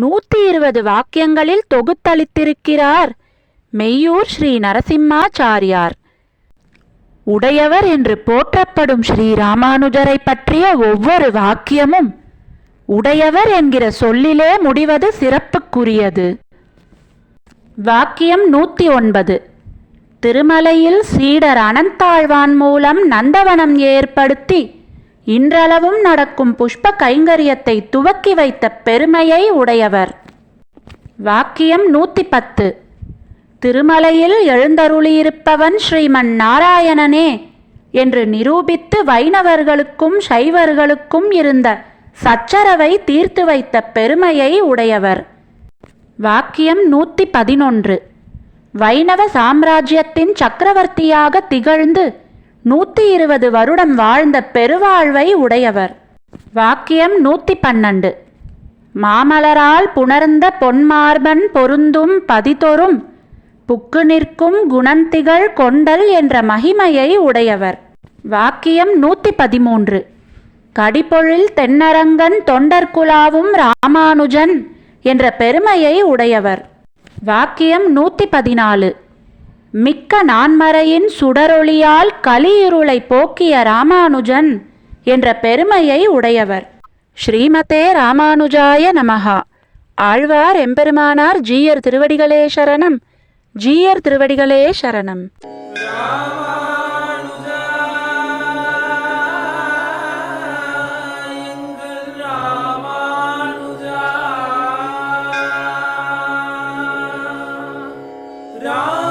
நூத்தி இருபது வாக்கியங்களில் தொகுத்தளித்திருக்கிறார் மெய்யூர் ஸ்ரீ நரசிம்மாச்சாரியார். உடையவர் என்று போற்றப்படும் ஸ்ரீ ராமானுஜரை பற்றிய ஒவ்வொரு வாக்கியமும் உடையவர் என்கிற சொல்லிலே முடிவது சிறப்புக்குரியது. வாக்கியம் நூத்தி ஒன்பது. திருமலையில் சீடர் அனந்தாழ்வான் மூலம் நந்தவனம் ஏற்படுத்தி இன்றளவும் நடக்கும் புஷ்ப கைங்கரியத்தை துவக்கி வைத்த பெருமையை உடையவர். வாக்கியம் நூத்தி பத்து திருமலையில் எழுந்தருளியிருப்பவன் ஸ்ரீமன் நாராயணனே என்று நிரூபித்து வைணவர்களுக்கும் சைவர்களுக்கும் இருந்த சச்சரவை தீர்த்து வைத்த பெருமையை உடையவர். வாக்கியம் நூத்தி பதினொன்று வைணவ சாம்ராஜ்யத்தின் சக்கரவர்த்தியாக திகழ்ந்து நூத்தி இருபது வருடம் வாழ்ந்த பெருவாழ்வை உடையவர். வாக்கியம் நூத்தி பன்னெண்டு. மாமலரால் புணர்ந்த பொன்மார்பன் பொருந்தும் பதிதொரும் புக்கு நிற்கும் குணந்திகள் கொண்டல் என்ற மகிமையை உடையவர். வாக்கியம் நூத்தி பதிமூன்று. கடிபொழில் தென்னரங்கன் தொண்டர்குலாவும் ராமானுஜன் என்ற பெருமையை உடையவர். வாக்கியம் நூத்தி பதினாலு. மிக்க நான்மறையின் சுடரொளியால் கலியிருளை போக்கிய ராமானுஜன் என்ற பெருமையை உடையவர். ஸ்ரீமதே ராமானுஜாய நமகா ஆழ்வார் எம்பெருமானார் ஜீயர் திருவடிகளே சரணம். ஜீயர் திருவடிகளே சரணம். राम